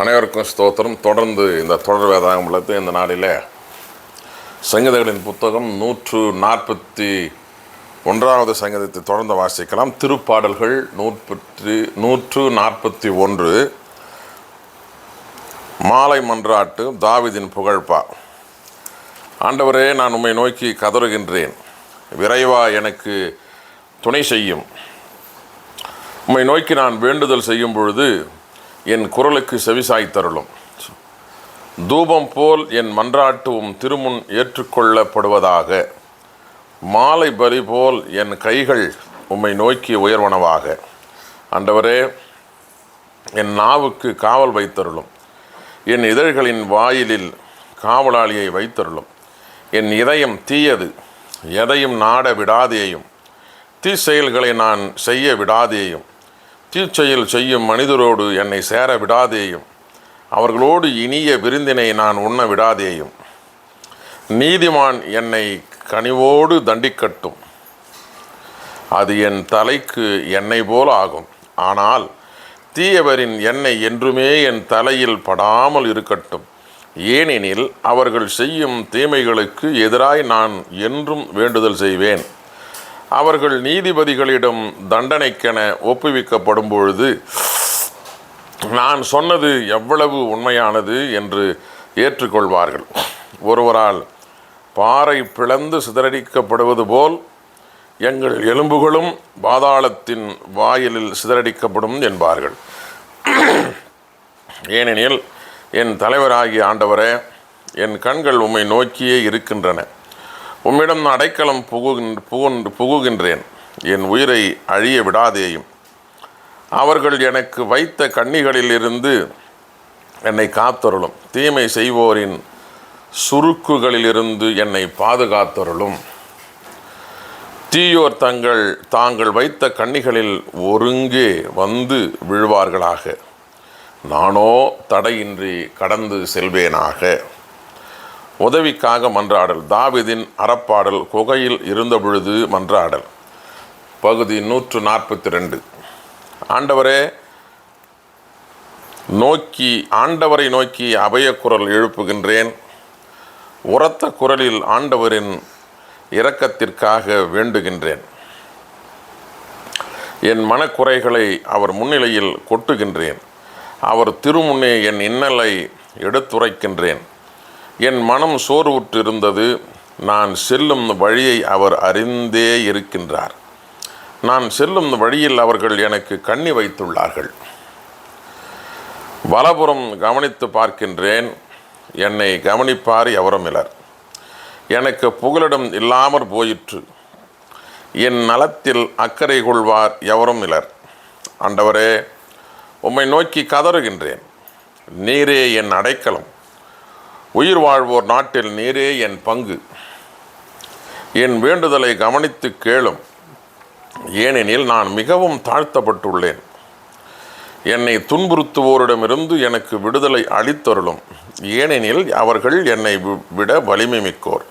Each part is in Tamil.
அனைவருக்கும் ஸ்தோத்திரம். தொடர்ந்து இந்த தொடர் வேதாகமலத்தை இந்த நாளில் சங்கீதங்களின் புத்தகம் நூற்று நாற்பத்தி ஒன்றாவது சங்கீதத்தை தொடர்ந்து வாசிக்கலாம். திருப்பாடல்கள் நூற்பத்தி நூற்று நாற்பத்தி ஒன்று. மாலை மன்றாட்டு தாவிதின் புகழ்பா. ஆண்டவரே நான் உம்மை நோக்கி கதறுகின்றேன். விரைவா எனக்கு துணை செய்யும். உம்மை நோக்கி நான் வேண்டுதல் செய்யும் பொழுது என் குரலுக்கு செவிசாய்த்தருளும் தூபம் போல் என் மன்றாட்டுவும் திருமுன் ஏற்றுக்கொள்ளப்படுவதாக. மாலை பலி போல் என் கைகள் உம்மை நோக்கி உயர்வனவாக. ஆண்டவரே என் நாவுக்கு காவல் வைத்தருளும். என் இதழ்களின் வாயிலில் காவலாளியை வைத்தருளும். என் இதயம் தீயது எதையும் நாட விடாதேயும். தீ செயல்களை நான் செய்ய விடாதேயும். தீச்செயல் செய்யும் மனிதரோடு என்னை சேர விடாதேயும். அவர்களோடு இனிய விருந்தினை நான் உண்ண விடாதேயும். நீதிமான் என்னை கனிவோடு தண்டிக்கட்டும். அது என் தலைக்கு எண்ணெய் போல் ஆகும். ஆனால் தீயவரின் எண்ணெய் என்றுமே என் தலையில் படாமல் இருக்கட்டும். ஏனெனில் அவர்கள் செய்யும் தீமைகளுக்கு எதிராய் நான் என்றும் வேண்டுதல் செய்வேன். அவர்கள் நீதிபதிகளிடம் தண்டனைக்கென ஒப்புவிக்கப்படும் பொழுது நான் சொன்னது எவ்வளவு உண்மையானது என்று ஏற்றுக்கொள்வார்கள். ஒருவரால் பாறை பிளந்து சிதறடிக்கப்படுவது போல் எங்கள் எலும்புகளும் பாதாளத்தின் வாயிலில் சிதறடிக்கப்படும் என்பார்கள். ஏனெனில் என் தலைவராகிய ஆண்டவரே என் கண்கள் உம்மை நோக்கியே இருக்கின்றன. உம்மிடம் அடைக்கலம் புகுகின்ற புகுகின்றேன். என் உயிரை அழிய விடாதேயும். அவர்கள் எனக்கு வைத்த கண்ணிகளிலிருந்து என்னை காத்தருளும். தீமை செய்வோரின் சுருக்குகளிலிருந்து என்னை பாதுகாத்தருளும். தீயோர் தங்கள் தாங்கள் வைத்த கண்ணிகளில் ஒருங்கே வந்து விழுவார்களாக. நானோ தடையின்றி கடந்து செல்வேனாக. உதவிக்காக மன்றாடல். தாவிதின் அறப்பாடல் குகையில் இருந்தபொழுது மன்றாடல். பகுதி நூற்று நாற்பத்தி ரெண்டு ஆண்டவரே நோக்கி ஆண்டவரை நோக்கி அபயக்குரல் எழுப்புகின்றேன். உரத்த குரலில் ஆண்டவரின் இரக்கத்திற்காக வேண்டுகின்றேன். என் மனக்குறைகளை அவர் முன்னிலையில் கொட்டுகின்றேன். அவர் திருமுன்னே என் இன்னலை எடுத்துரைக்கின்றேன். என் மனம் சோர்வுற்றிருந்தது. நான் செல்லும் வழியை அவர் அறிந்தே இருக்கின்றார். நான் செல்லும் வழியில் அவர்கள் எனக்கு கண்ணி வைத்துள்ளார்கள். வலபுறம் கவனித்து பார்க்கின்றேன். என்னை கவனிப்பார் எவரும் இலர் எனக்கு புகலிடம் இல்லாமற் போயிற்று. என் நலத்தில் அக்கறை கொள்வார் எவரும் இலர் ஆண்டவரே உம்மை நோக்கி கதறுகின்றேன். நீரே என் அடைக்கலம். உயிர் வாழ்வோர் நாட்டில் நீரே என் பங்கு. என் வேண்டுதலை கவனித்து கேளும். ஏனெனில் நான் மிகவும் தாழ்த்தப்பட்டுள்ளேன். என்னை துன்புறுத்துவோரிடமிருந்து எனக்கு விடுதலை அளித்தருளும். ஏனெனில் அவர்கள் என்னை வி- விட வலிமை மிக்கோர்.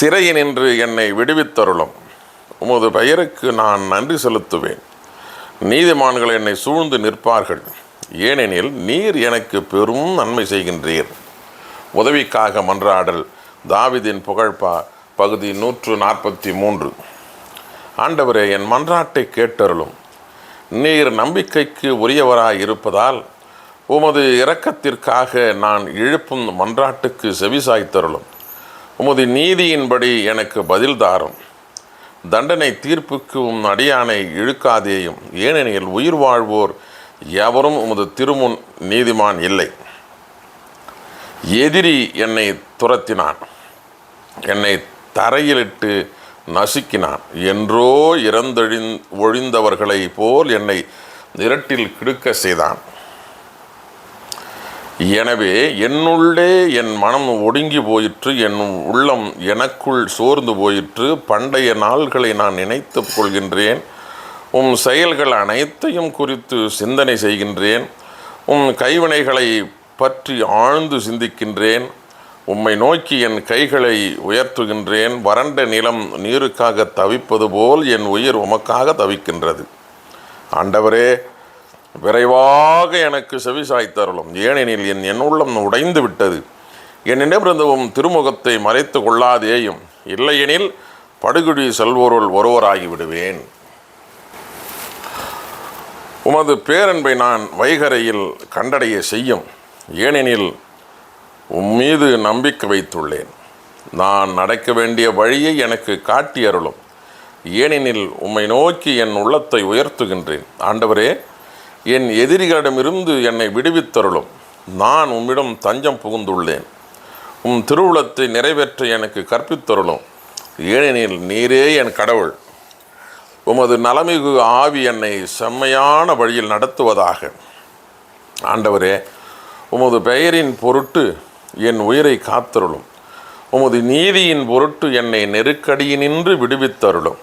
சிறையினின்று என்னை விடுவித்தருளும். உமது பெயருக்கு நான் நன்றி செலுத்துவேன். நீதிமான்கள் என்னை சூழ்ந்து நிற்பார்கள். ஏனெனில் நீர் எனக்கு பெரும் நன்மை செய்கின்றீர். உதவிக்காக மன்றாடல் தாவிதின் புகழ்பா பகுதி நூற்று நாற்பத்தி மூன்று. ஆண்டவரே என் மன்றாட்டை கேட்டருளும். நீர் நம்பிக்கைக்கு உரியவராய் இருப்பதால் உமது இரக்கத்திற்காக நான் இழுப்பும் மன்றாட்டுக்கு செவிசாய்த்தருளும். உமது நீதியின்படி எனக்கு பதில் தாரும். தண்டனை தீர்ப்புக்கு உம் அடியானை இழுக்காதேயும். ஏனெனில் உயிர் வாழ்வோர் எவரும் உமது திருமுன் நீதிமான் இல்லை. எதிரி என்னை துரத்தினான். என்னை தரையிலிட்டு நசுக்கினான். என்றோ இறந்தொழிந் ஒழிந்தவர்களை போல் என்னை இரட்டில் கிடுக்க செய்தான். எனவே என்னுள்ளே என் மனம் ஒடுங்கி போயிற்று என் உள்ளம் எனக்குள் சோர்ந்து போயிற்று பண்டைய நாள்களை நான் நினைத்து கொள்கின்றேன். உம் செயல்கள் அனைத்தையும் குறித்து சிந்தனை செய்கின்றேன். உம் கைவினைகளை பற்றி ஆழ்ந்து சிந்திக்கின்றேன். உம்மை நோக்கி என் கைகளை உயர்த்துகின்றேன். வறண்ட நிலம் நீருக்காக தவிப்பது போல் என் உயிர் உமக்காக தவிக்கின்றது. ஆண்டவரே விரைவாக எனக்கு செவிசாய்த்தருளும். ஏனெனில் என் என் உள்ளம் உடைந்து விட்டது. என்னிடமிருந்தவும் திருமுகத்தை மறைத்து கொள்ளாதேயும். இல்லையெனில் படுகுழி செல்வோருள் ஒருவராகி விடுவேன். உமது பேரன்பை நான் வைகரையில் கண்டடைய செய்யும். ஏனெனில் உம் மீது நம்பிக்கை வைத்துள்ளேன். நான் நடக்க வேண்டிய வழியை எனக்கு காட்டி அருளும். ஏனெனில் உம்மை நோக்கி என் உள்ளத்தை உயர்த்துகின்றேன். ஆண்டவரே என் எதிரிகளிடமிருந்து என்னை விடுவித்தருளும். நான் உம்மிடம் தஞ்சம் புகுந்துள்ளேன். உம் திருவுளத்தை நிறைவேற்ற எனக்கு கற்பித்தருளும். ஏனெனில் நீரே என் கடவுள். உமது நலமிகு ஆவி என்னை செம்மையான வழியில் நடத்துவதாக. ஆண்டவரே உமது பெயரின் பொருட்டு என் உயிரை காத்தருளும். உமது நீதியின் பொருட்டு என்னை நெருக்கடியினின்று விடுவித்தருளும்.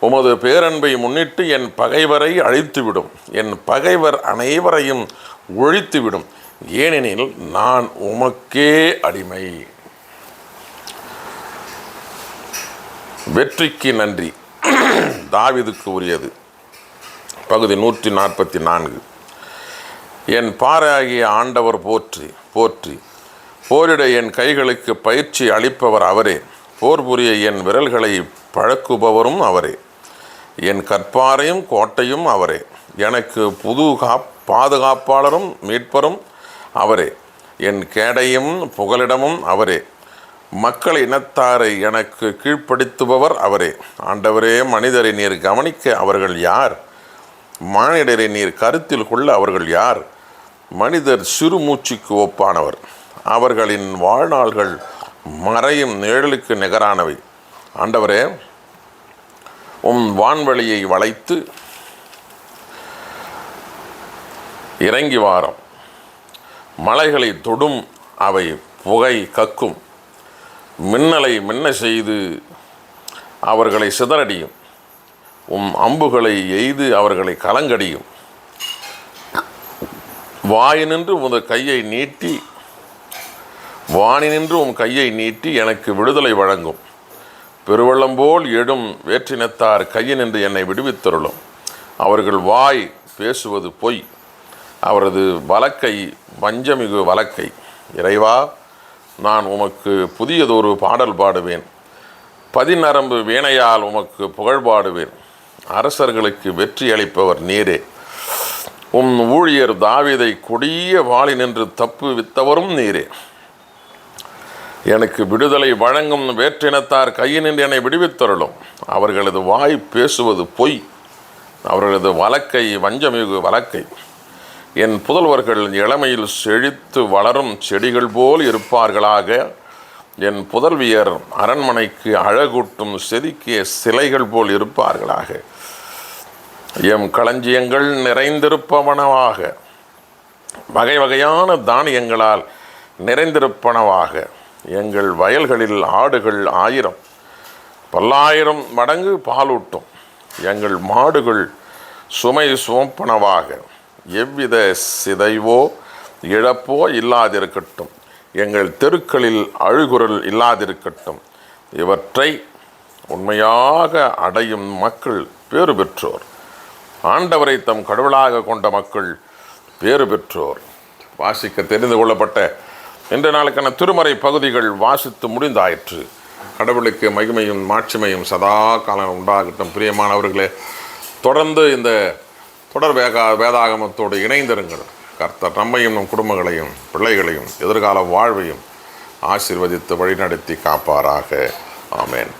உமது பேரன்பை முன்னிட்டு என் பகைவரை அழித்துவிடும். என் பகைவர் அனைவரையும் ஒழித்துவிடும். ஏனெனில் நான் உமக்கே அடிமை. வெற்றிக்கு நன்றி. தாவிதுக்கு உரியது. பகுதி நூற்றி நாற்பத்தி நான்கு. என் பாறையாகிய ஆண்டவர் போற்றி போற்றி. போரிட என் கைகளுக்கு பயிற்சி அளிப்பவர் அவரே. போர் புரிய என் விரல்களை பழக்குபவரும் அவரே. என் கற்பாரையும் கோட்டையும் அவரே. எனக்கு புது காப் பாதுகாப்பாளரும் மீட்பரும் அவரே. என் கேடையும் புகலிடமும் அவரே. மக்கள் இனத்தாரை எனக்கு கீழ்ப்படுத்துபவர் அவரே. ஆண்டவரே மனிதரை நீர் கவனிக்க அவர்கள் யார்? மானிடரை நீர் கருத்தில் கொள்ள அவர்கள் யார்? மனிதர் சிறு மூச்சுக்கு ஒப்பானவர். அவர்களின் வாழ்நாள்கள் மறையும் நிழலுக்கு நிகரானவை. ஆண்டவரே உம் வான்வழியை வளைத்து இறங்கி வாரம். மலைகளை தொடும் அவை புகை கக்கும். மின்னலை மின்ன செய்து அவர்களை சிதறடியும். உம் அம்புகளை எய்து அவர்களை கலங்கடியும். வாயினின்று உமது கையை நீட்டி வானினின்று உம் கையை நீட்டி எனக்கு விடுதலை வழங்கும். பெருவள்ளம் போல் எடும் வேற்றினத்தார் கையினின்று என்னை விடுவித்தருளும். அவர்கள் வாய் பேசுவது பொய். அவரது வழக்கை வஞ்சமிகு வழக்கை இறைவா நான் உமக்கு புதியதொரு பாடல் பாடுவேன். பதிநரம்பு வீணையால் உமக்கு புகழ் பாடுவேன். அரசர்களுக்கு வெற்றி அளிப்பவர் நீரே. உம் ஊழியர் தாவிதை கொடிய வாளினின்று தப்பு வித்தவரும் நீரே. எனக்கு விடுதலை வழங்கும் வேற்றினத்தார் கையினின்று என்னை விடுவித்தருளும். அவர்களது வாய் பேசுவது பொய். அவர்களது வழக்கை வஞ்சமிகு வழக்கை. என் புதல்வர்கள் இளமையில் செழித்து வளரும் செடிகள் போல் இருப்பார்களாக. என் புதல்வியர் அரண்மனைக்கு அழகூட்டும் செதுக்கிய சிலைகள் போல் இருப்பார்களாக. எம் களஞ்சியங்கள் நிறைந்திருப்பவனவாக. வகை வகையான தானியங்களால் நிறைந்திருப்பனவாக. எங்கள் வயல்களில் ஆடுகள் ஆயிரம் பல்லாயிரம் மடங்கு பாலூட்டும். எங்கள் மாடுகள் சுமை சுமப்பனவாக எவ்வித சிதைவோ இழப்போ இல்லாதிருக்கட்டும். எங்கள் தெருக்களில் அழுகுரல் இல்லாதிருக்கட்டும். இவற்றை உண்மையாக அடையும் மக்கள் பேறு பெற்றோர் ஆண்டவரை தம் கடவுளாக கொண்ட மக்கள் பேறு பெற்றோர். வாசிக்க தெரிந்து கொள்ளப்பட்ட இன்று நாளுக்கான திருமறை பகுதிகள் வாசித்து முடிந்தாயிற்று. கடவுளுக்கு மகிமையும் மாட்சிமையும் சதா காலம் உண்டாகட்டும். பிரியமானவர்களே தொடர்ந்து இந்த தொடர் வேகா வேதாகமத்தோடு இணைந்திருங்கள். கர்த்தர் நம்மையும் நம் குடும்பங்களையும் பிள்ளைகளையும் எதிர்கால வாழ்வையும் ஆசிர்வதித்து வழிநடத்தி காப்பாராக. ஆமேன்.